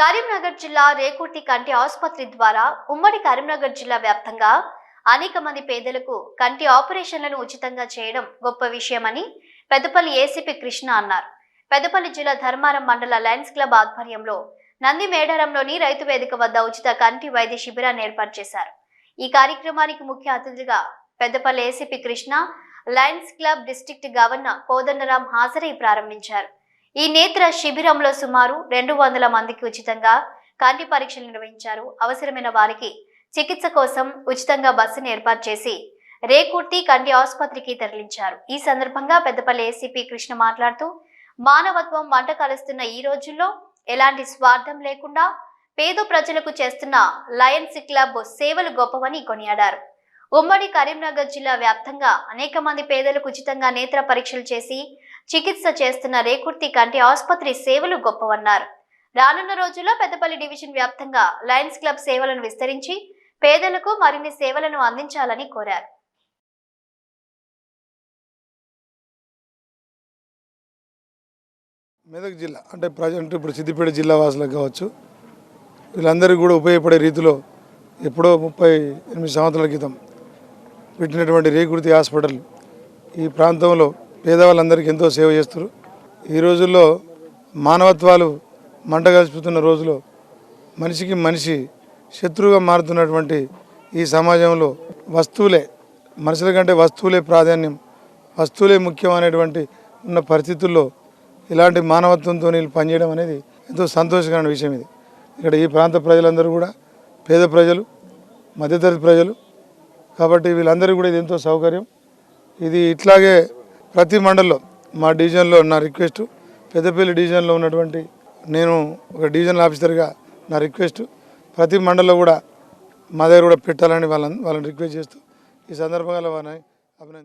కరీంనగర్ జిల్లా రేకుర్తి కంటి ఆసుపత్రి ద్వారా ఉమ్మడి కరీంనగర్ జిల్లా వ్యాప్తంగా అనేక మంది పేదలకు కంటి ఆపరేషన్లను ఉచితంగా చేయడం గొప్ప విషయమని పెద్దపల్లి ఏసీపీ కృష్ణ అన్నారు. పెద్దపల్లి జిల్లా ధర్మారం మండల లయన్స్ క్లబ్ ఆధ్వర్యంలో నంది మేడారంలోని రైతు వేదిక వద్ద ఉచిత కంటి వైద్య శిబిరాన్ని ఏర్పాటు చేశారు. ఈ కార్యక్రమానికి ముఖ్య అతిథిగా Peddapalli ACP Krishna Lions Club district governor Kodandaram హాజరై ప్రారంభించారు. ఈ నేత్ర శిబిరంలో సుమారు రెండు వందల మందికి ఉచితంగా కంటి పరీక్షలు నిర్వహించారు. అవసరమైన వారికి చికిత్స కోసం ఉచితంగా బస్సును ఏర్పాటు చేసి రేకుర్తి కంటి ఆసుపత్రికి తరలించారు. ఈ సందర్భంగా పెద్దపల్లి ఏసీపీ కృష్ణ మాట్లాడుతూ మానవత్వం మంట కలుస్తున్న ఈ రోజుల్లో ఎలాంటి స్వార్థం లేకుండా పేద ప్రజలకు చేస్తున్న లయన్స్ క్లబ్ సేవలు గొప్పవని కొనియాడారు. ఉమ్మడి కరీంనగర్ జిల్లా వ్యాప్తంగా అనేక మంది పేదలకు ఉచితంగా నేత్ర పరీక్షలు చేసి చికిత్స చేస్తున్న రేకుర్తి కంటి ఆసుపత్రి సేవలు గొప్పవన్నారు. రానున్న రోజుల్లో పెద్దపల్లి డివిజన్ వ్యాప్తంగా లయన్స్ క్లబ్ సేవలను విస్తరించి పేదలకు మరిన్ని సేవలను అందించాలని కోరారు. మెదక్ జిల్లా అంటే ప్రజెంట్ ఇప్పుడు సిద్దిపేట జిల్లా వాసులకు కావచ్చు వీళ్ళందరికీ కూడా ఉపయోగపడే రీతిలో ఎప్పుడో ముప్పై ఎనిమిది సంవత్సరాల క్రితం పెట్టినటువంటి రేకుర్తి హాస్పిటల్ ఈ ప్రాంతంలో పేదవాళ్ళందరికీ ఎంతో సేవ చేస్తారు ఈ రోజుల్లో మానవత్వాలు మంట కలిసిపోతున్న రోజులో మనిషికి మనిషి శత్రువుగా మారుతున్నటువంటి ఈ సమాజంలో వస్తువులే మనుషుల కంటే వస్తువులే ప్రాధాన్యం వస్తువులే ముఖ్యమైనటువంటి ఉన్న పరిస్థితుల్లో ఇలాంటి మానవత్వంతో వీళ్ళు పనిచేయడం అనేది ఎంతో సంతోషకరమైన విషయం ఇది. ఇక్కడ ఈ ప్రాంత ప్రజలందరూ కూడా పేద ప్రజలు మధ్యతరగతి ప్రజలు కాబట్టి వీళ్ళందరికీ కూడా ఇది ఎంతో సౌకర్యం. ఇది ఇట్లాగే ప్రతి మండల్లో మా డివిజన్లో నా రిక్వెస్ట్ పెద్దపల్లి డివిజన్లో ఉన్నటువంటి నేను ఒక డివిజనల్ ఆఫీసర్గా నా రిక్వెస్ట్ ప్రతి మండల్లో కూడా మా దగ్గర కూడా పెట్టాలని వాళ్ళని వాళ్ళని రిక్వెస్ట్ చేస్తూ ఈ సందర్భంగా వాళ్ళని అభినంది